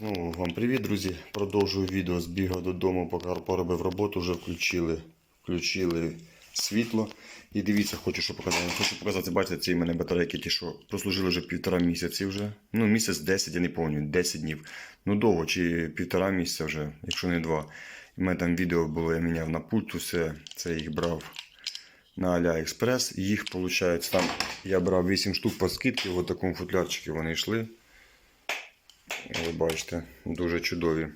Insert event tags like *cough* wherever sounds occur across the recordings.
Знову вам привіт, друзі. Продовжую відео. Збігав додому, поки поробив роботу, вже включили, включили світло. І дивіться, хочу що показати. Хочу показати, бачите, ці в мене батарейки, ті, що прослужили вже півтора місяці вже. Ну, місяць 10, я не пам'ятаю, 10 днів. Ну, довго, чи півтора місяця вже, якщо не два. У мене там відео було, я міняв на пульт, усе, це їх брав на Аліекспрес. Їх, виходить, там я брав 8 штук по скидці, в такому футлярчику вони йшли. Ви бачите, дуже чудові.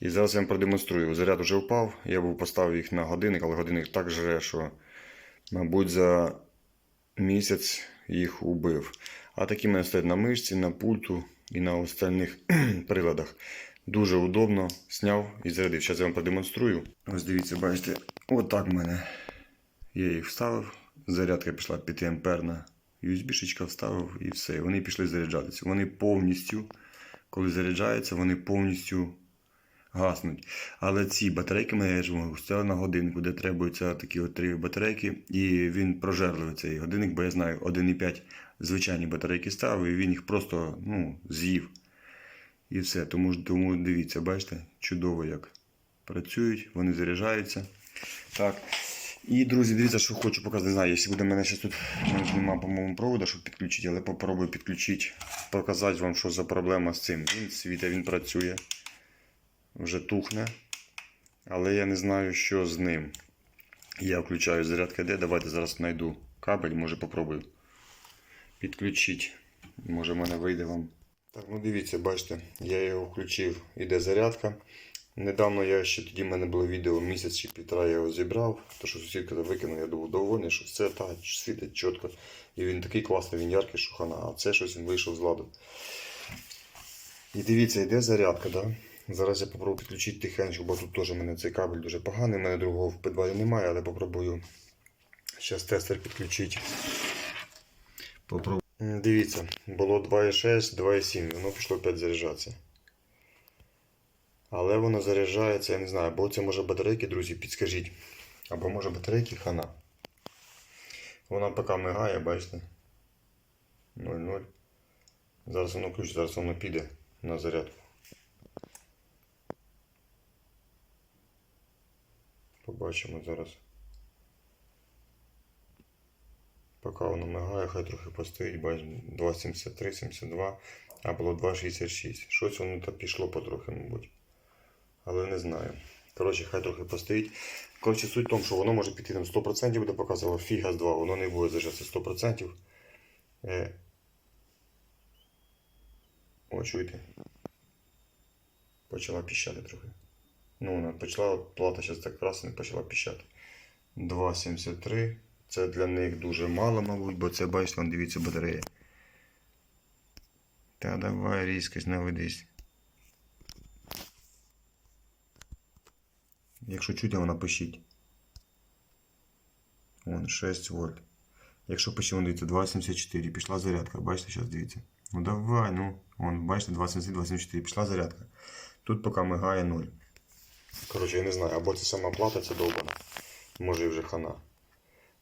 І зараз я вам продемонструю. Заряд вже впав, я був поставив їх на годинник, але годинник так жре, що, мабуть, за місяць їх убив. А такі мене стоять на мишці, на пульту і на остальних *clears throat* приладах. Дуже удобно. Сняв і зарядив. Зараз я вам продемонструю. Ось дивіться, бачите, отак в мене. Я їх вставив. Зарядка пішла 5 амперна. USB-шечка вставив і все. Вони пішли заряджатися. Вони повністю коли заряджаються, вони повністю гаснуть. Але ці батарейки ми ж можу на годиннику, де требуються такі от три батарейки, і він прожерливий цей годинник, бо я знаю, 1,5 звичайні батарейки ставив, і він їх просто ну, з'їв. І все. Тому, тому дивіться, бачите, чудово як працюють, вони заряджаються. Так. І, друзі, дивіться, що хочу показати. Не знаю, якщо буде мене зараз тут в мене по-моєму, провода, щоб підключити, але попробую підключити, показати вам, що за проблема з цим. Він світа, він працює, вже тухне. Але я не знаю, що з ним. Я включаю зарядка йде. Давайте зараз знайду кабель, може попробую підключити. Може в мене вийде вам. Так, ну дивіться, бачите, я його включив, іде зарядка. Недавно я ще тоді в мене було відео місяць чи півтора я його зібрав, то що сусідка викинула, я був довольний, що все так світить чітко. І він такий класний, він яркий, що хана, а це щось він вийшов з ладу. І дивіться, йде зарядка, да? Зараз я попробую підключити тихенько, бо тут теж у мене цей кабель дуже поганий, у мене другого в підвалі немає, але попробую зараз тестер підключити. Попробую. Дивіться, було 2,6, 2,7, воно пішло 5 заряджатися. Але воно заряджається, я не знаю, або це може батарейки, друзі, підскажіть. Або може батарейки хана. Вона поки мигає, бачите. 0,0. Зараз воно включить, зараз воно піде на зарядку. Побачимо зараз. Поки воно мигає, хай трохи постоїть, бачите, 2,73, 72, а було 2,66. Щось воно так пішло потрохи, мабуть але не знаю. Коротше, хай трохи постоїть. Коротше, суть в тому, що воно може піти там 100% буде показувати, фіга з 2, воно не буде заряджатися 100%. Е... О, чуєте? Почала піщати трохи. Ну, вона почала, плата зараз так раз не почала піщати. 2,73. Це для них дуже мало, мабуть, бо це, бачите, дивіться батарея. Та давай різкость наведись. Якщо чути, вона пишіть. Вон 6 вольт. Якщо вон дивіться, 2,74. Пішла зарядка. Бачите, зараз дивіться. Ну давай, ну. Вон, бачите, 2,74, пішла зарядка. Тут поки мигає 0. Коротше, я не знаю, або це сама плата, це довбана. Може і вже хана.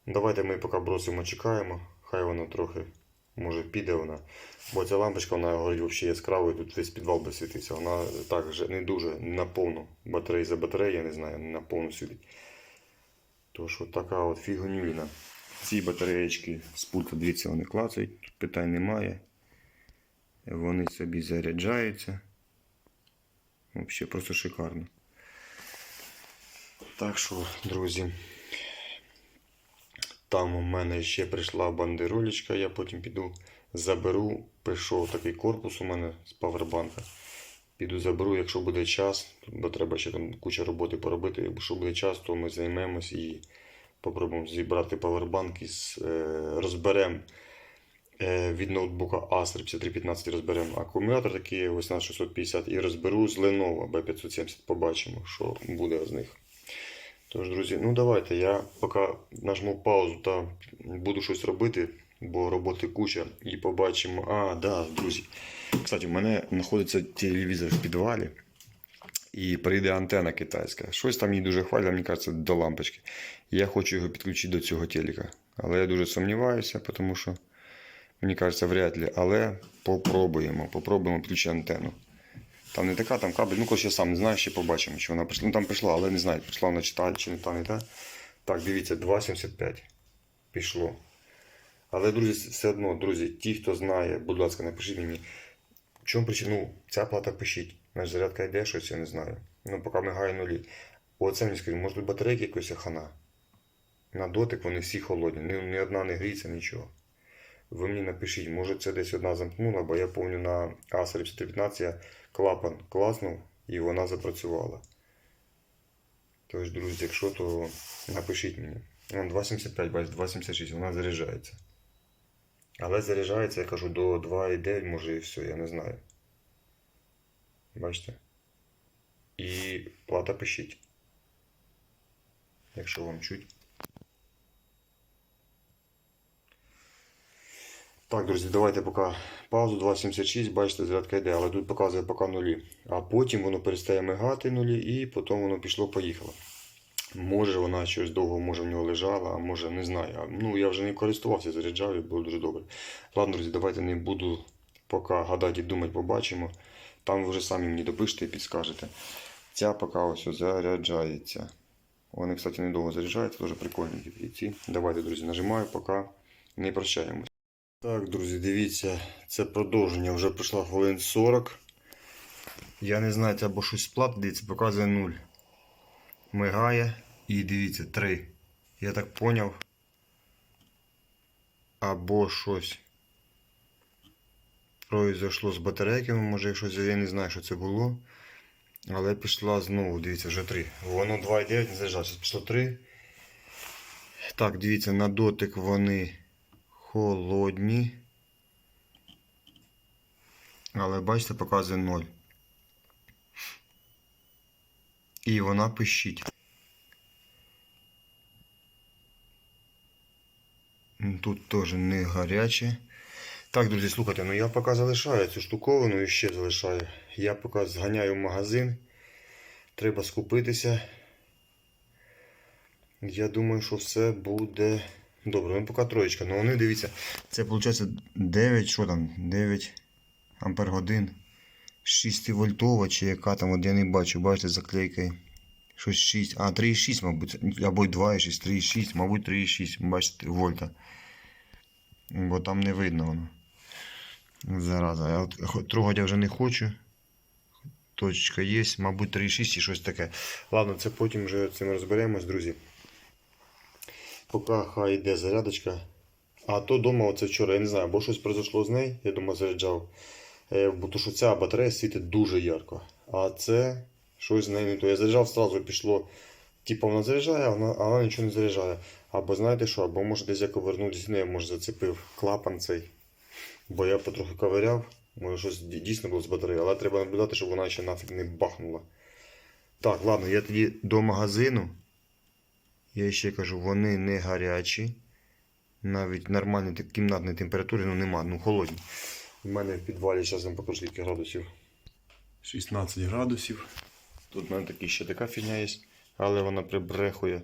Давайте ми поки бросимо, чекаємо. Хай воно трохи, може, піде вона. Бо ця лампочка, вона горить взагалі яскравою, тут весь підвал би світиться. Вона так вже не дуже на повну. Батареї за батареї, я не знаю, не на повну світить. Тож от така от фігонюліна. Ці батареєчки з пульта, дивіться, вони клацають, тут питань немає. Вони собі заряджаються. Взагалі просто шикарно. Так що, друзі, там у мене ще прийшла бандеролечка, я потім піду заберу. Прийшов такий корпус у мене з павербанка. Піду заберу, якщо буде час, бо треба ще там куча роботи поробити. Якщо буде час, то ми займемось і попробуємо зібрати павербанк із е, розберемо е, від ноутбука Acer 5315 розберемо акумулятор такий ось на 650 і розберу з Lenovo B570. Побачимо, що буде з них. Тож, друзі, ну давайте я поки нажму паузу та буду щось робити, бо роботи куча, і побачимо. А, да, друзі. Кстати, у мене знаходиться телевізор в підвалі. І прийде антена китайська. Щось там їй дуже хвалять, мені кажеться, до лампочки. Я хочу його підключити до цього телека. Але я дуже сумніваюся, тому що мені кажеться, вряд ли. Але попробуємо. Попробуємо підключити антенну. Там не така, там кабель. Ну, коротше, я сам не знаю, ще побачимо, чи вона прийшла. Ну там прийшла, але не знаю, прийшла вона чи та, чи не та, не та. Так, дивіться, 2,75 пішло. Але, друзі, все одно, друзі, ті, хто знає, будь ласка, напишіть мені. В чому причина? Ну, ця плата пишіть. Значить, зарядка йде, щось я не знаю. Ну, поки мигає нулі. Оце мені скажіть, може тут батарейки якось хана. На дотик вони всі холодні. Ні, ні одна не гріється, нічого. Ви мені напишіть, може це десь одна замкнула, бо я пам'ятаю на Acer 5315 я клапан класнув і вона запрацювала. Тож, друзі, якщо, то напишіть мені. Вон 2,75, бачите, 2,76, вона заряджається. Але заряджається, я кажу, до 2,9 може і все, я не знаю. Бачите? І плата пишіть. Якщо вам чуть. Так, друзі, давайте поки паузу 2.76, бачите, зарядка йде, але тут показує поки нулі. А потім воно перестає мигати нулі і потім воно пішло-поїхало. Може вона щось довго може в нього лежала, а може не знаю. Ну, я вже не користувався, заряджав і було дуже добре. Ладно, друзі, давайте не буду поки гадати і думати, побачимо. Там ви вже самі мені допишете і підскажете. Ця поки ось заряджається. Вони, кстати, недовго заряджаються, дуже прикольні. Давайте, друзі, нажимаю, поки не прощаємось. Так, друзі, дивіться, це продовження вже пройшло хвилин 40. Я не знаю, це або щось сплат, дивіться, показує 0. Мигає і дивіться, 3. Я так поняв. Або щось произошло з батарейками, може щось, я не знаю, що це було. Але пішла знову, дивіться, вже 3. Воно 2,9 не заряджалося, пішло 3. Так, дивіться, на дотик вони холодні. Але бачите, показує 0. І вона пищить. Тут теж не гаряче. Так, друзі, слухайте, ну я поки залишаю цю штуковину і ще залишаю. Я поки зганяю в магазин. Треба скупитися. Я думаю, що все буде добре. Ну, поки троєчка. Ну вони дивіться, це виходить 9, що там? 9 ампер годин. 6 вольтова чи яка там, от я не бачу, бачите, заклейкою. Щось 6. А, 3,6, мабуть. Або 2,6, 3,6, мабуть, 3,6, бачите, вольта. Бо там не видно воно. Зараза. Я от трогати вже не хочу. Точка є, мабуть, 3,6 і щось таке. Ладно, це потім вже цим розберемось, друзі. Поки хай йде зарядочка. А то дома оце вчора, я не знаю, бо щось произошло з нею, я дома заряджав. Бо то, що ця батарея світить дуже ярко. А це щось з нею не то. Я заряджав, одразу пішло. Типу вона заряджає, а вона, а вона нічого не заряджає. Або знаєте що, або може десь я ковернувся, не, може зацепив клапан цей. Бо я потрохи ковиряв, може щось дійсно було з батареєю, але треба наблюдати, щоб вона ще нафіг не бахнула. Так, ладно, я тоді до магазину. Я ще кажу, вони не гарячі. Навіть нормальної кімнатної температури ну, нема, ну холодні. У мене в підвалі зараз вам покажу скільки градусів. 16 градусів. Тут в мене такі ще така фігня є, але вона прибрехує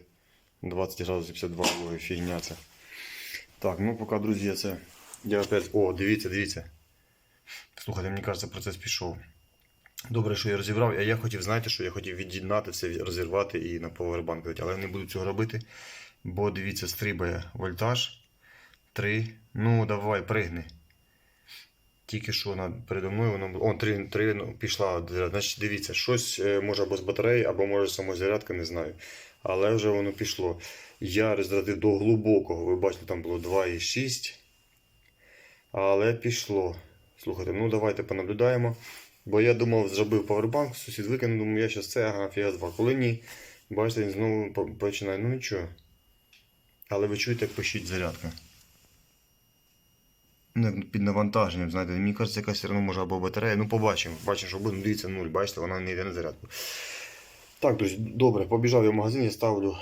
20 градусів 52 вологи, фігня це. Так, ну поки, друзі, це. Я опять. О, дивіться, дивіться. Слухайте, мені кажеться, процес пішов. Добре, що я розібрав, я хотів, знаєте, що я хотів від'єднати все, розірвати і на повербанк дати, але я не буду цього робити. Бо дивіться, стрибає вольтаж. 3. Ну, давай, пригни. Тільки що над передо мною воно. О, 3, 3 ну, пішла. Значить, дивіться, щось е, може або з батареї, або може самозарядка, не знаю. Але вже воно пішло. Я розрядив до глибокого. Ви бачите, там було 2,6. Але пішло. Слухайте, ну давайте понаблюдаємо. Бо я думав, зробив павербанк, сусід викинув, думаю, я зараз це, ага, фіга 2. Коли ні, бачите, він знову по- починає. Ну нічого. Але ви чуєте, як пишіть зарядка. Ну, під навантаженням, знаєте, мені кажеться, якась все одно може або батарея. Ну, побачимо. Бачимо, що буде, дивіться, нуль. Бачите, вона не йде на зарядку. Так, друзі, добре, побіжав я в магазин, я ставлю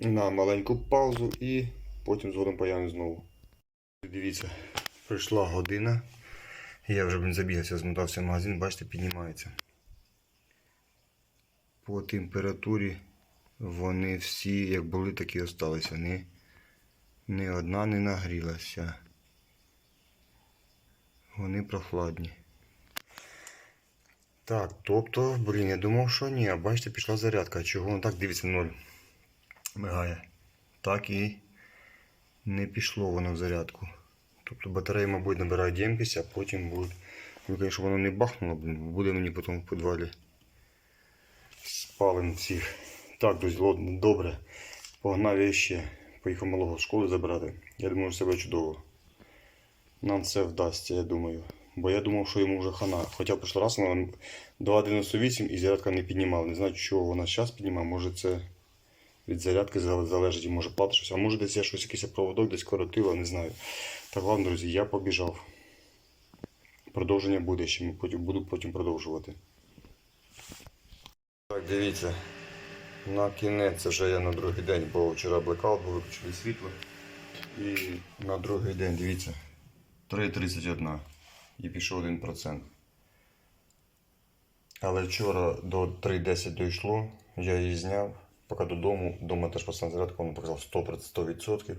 на маленьку паузу і потім згодом появлю знову. Дивіться, прийшла година. Я вже блін, забігався, змотався в магазин, бачите, піднімається. По температурі вони всі, як були, так і осталися. Ні, ні одна не нагрілася. Вони прохладні. Так, тобто, блін, я думав, що ні, а бачите, пішла зарядка. Чого воно так дивиться ноль мигає. Так і не пішло воно в зарядку. Тобто батарея, мабуть, набирає ємкість, а потім буде. Ну, звісно, воно не бахнуло, буде мені потім в підвалі. Спалим всіх. Так, друзі, добре. Погнав я ще. Поїхав малого в школу забирати. Я думаю, що себе чудово. Нам це вдасться, я думаю. Бо я думав, що йому вже хана. Хоча прошлий раз вона 2,98 і зарядка не піднімала. Не знаю, чого вона зараз піднімає. Може це від зарядки залежить, може плати щось. А може десь я щось якийсь проводок десь коротила, не знаю. Так, ладно, друзі, я побіжав. Продовження буде ще, потім, буду потім продовжувати. Так, дивіться. На кінець вже я на другий день, бо вчора блекаут, бо виключили світло. І на другий день, дивіться, 3,31 і пішов 1%. Але вчора до 3,10 дійшло, я її зняв, поки додому, вдома теж поставив зарядку, він показав 100%. 100%.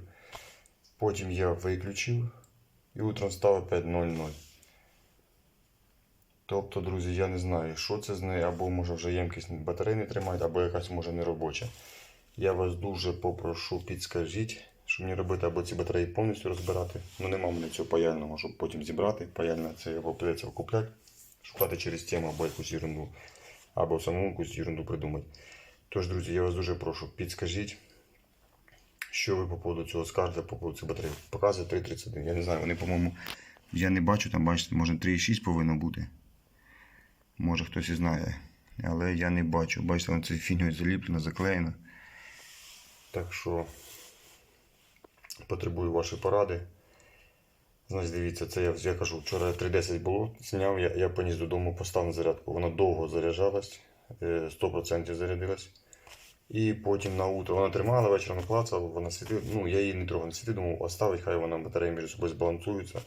Потім я виключив і утром став опять 0,0. Тобто, друзі, я не знаю, що це з нею, або може вже ємкість батареї не тримає, або якась може не робоча. Я вас дуже попрошу, підскажіть, що мені робити, або ці батареї повністю розбирати. Ну нема мене цього паяльного, щоб потім зібрати. Паяльне це або придеться купляти, шукати через тему або якусь ерунду, або самому якусь ерунду придумати. Тож, друзі, я вас дуже прошу, підскажіть, що ви по поводу цього скажете, по поводу цих батарей. Показує 3.31. Я не знаю, вони, по-моєму, я не бачу, там бачите, може 3.6 повинно бути. Може хтось і знає. Але я не бачу. Бачите, воно це фігньою заліплено, заклеєно. Так що потребую вашої поради. Значить, дивіться, це я, я кажу, вчора 3.10 було, зняв, я, я поніс додому, поставив на зарядку. Вона довго заряджалась, 100% зарядилась. І потім на утро вона тримала, вечором клацала, вона світила. Ну, я її не трогав, не світив, думав, оставить, хай вона батареї між собою збалансуються.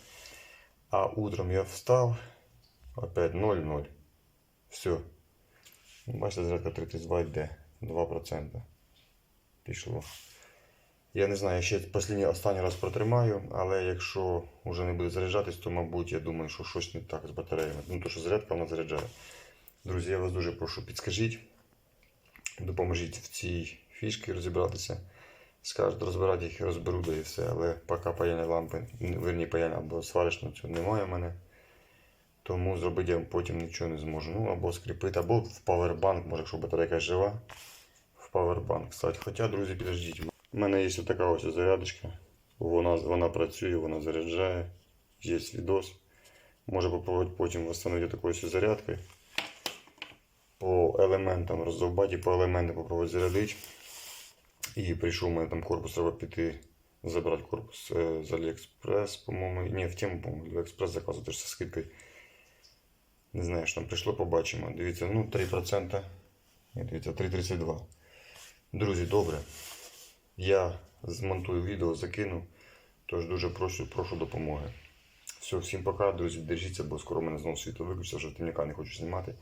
А утром я встав, опять 0-0. Все. Бачите, зарядка 32 йде. 2%. Пішло. Я не знаю, я ще останній, останній раз протримаю, але якщо вже не буде заряджатись, то, мабуть, я думаю, що щось не так з батареями. Ну, то, що зарядка вона заряджає. Друзі, я вас дуже прошу, підскажіть, допоможіть в цій фішці розібратися. Скажуть, розбирати їх, розберу, да і все. Але поки паяльної лампи, верні паяльної або сварочного цього немає в мене. Тому зробити я потім нічого не зможу. Ну, або скріпити, або в павербанк, може, якщо батарейка жива, в павербанк стати. Хоча, друзі, підождіть. У мене є така ось зарядочка. Вона, вона працює, вона заряджає. Є відос. Може попробувати потім встановити такою зарядкою. По елементам роздовбати, по елементам попробувати зарядити. І прийшов у мене там корпус, треба піти забрати корпус е, з Аліекспрес, по-моєму. Ні, в тему, по-моєму, Аліекспрес заказувати зі скидкою. Не знаю, що там прийшло, побачимо. Дивіться, ну 3%. Ні, дивіться, 3,32. Друзі, добре. Я змонтую відео, закину. Тож дуже прошу, прошу допомоги. Все, всім пока, друзі, держіться, бо скоро мене знову світло виключиться, вже темняка не хочу знімати.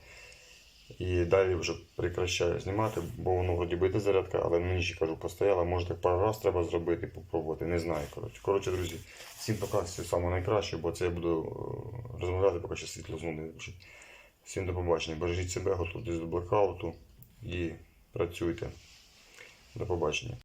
І далі вже прекращаю знімати, бо воно вроді би йде зарядка, але мені ще кажу, постояла, може так пару раз треба зробити, попробувати, не знаю. Коротше, коротше друзі, всім пока, все найкраще, бо це я буду е, розмовляти, поки ще світло знову не виключить. Всім до побачення. Бережіть себе, готуйтесь до блокауту і працюйте. До побачення.